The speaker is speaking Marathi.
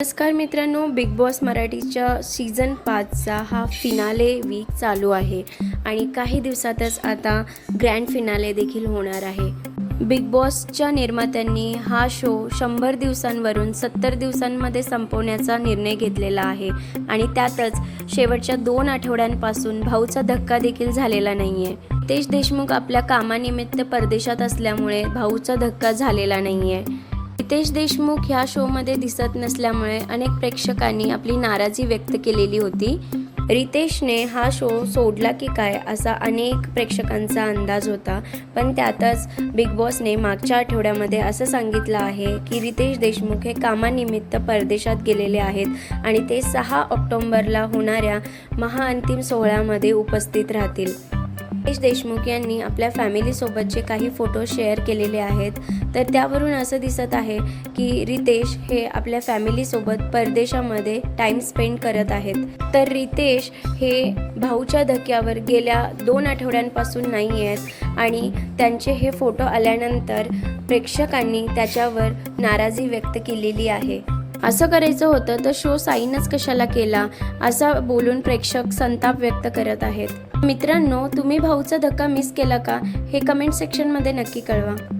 नमस्कार मित्रांनो बिग बॉस मराठीच्या सीझन पाचचा हा फिनाले वीक चालू आहे. आणि काही दिवसातच आता ग्रँड फिनाले देखील होणार आहे. बिग बॉसच्या निर्मात्यांनी हा शो शंभर दिवसांवरून सत्तर दिवसांमध्ये संपवण्याचा निर्णय घेतलेला आहे. आणि त्यातच शेवटच्या दोन आठवड्यांपासून भाऊचा धक्का देखील झालेला नाही आहे रितेश देशमुख आपल्या कामानिमित्त परदेशात असल्यामुळे भाऊचा धक्का झालेला नाही आहे रितेश देशमुख ह्या शोमध्ये दिसत नसल्यामुळे अनेक प्रेक्षकांनी आपली नाराजी व्यक्त केलेली होती. रितेशने हा शो सोडला की काय असा अनेक प्रेक्षकांचा अंदाज होता. पण त्यातच बिग बॉसने मागच्या आठवड्यामध्ये असं सांगितलं आहे की रितेश देशमुख हे कामानिमित्त परदेशात गेलेले आहेत आणि ते सहा ऑक्टोंबरला होणाऱ्या महाअंतिम सोहळ्यामध्ये उपस्थित राहतील. रितेश देशमुख यांनी आपल्या फॅमिलीसोबतचे काही फोटो शेअर केलेले आहेत. तर त्यावरून असं दिसत आहे की रितेश हे आपल्या फॅमिलीसोबत परदेशामध्ये टाईम स्पेंड करत आहेत. तर रितेश हे भाऊच्या धक्क्यावर गेल्या दोन आठवड्यांपासून नाही आहेत आणि त्यांचे हे फोटो आल्यानंतर प्रेक्षकांनी त्याच्यावर नाराजी व्यक्त केलेली आहे. असं करायचं होतं तर शो साईनच कशाला केला असं बोलून प्रेक्षक संताप व्यक्त करत आहेत. मित्रांनो तुम्ही भाऊचा धक्का मिस केला का? हे कमेंट सेक्शनमध्ये नक्की कळवा.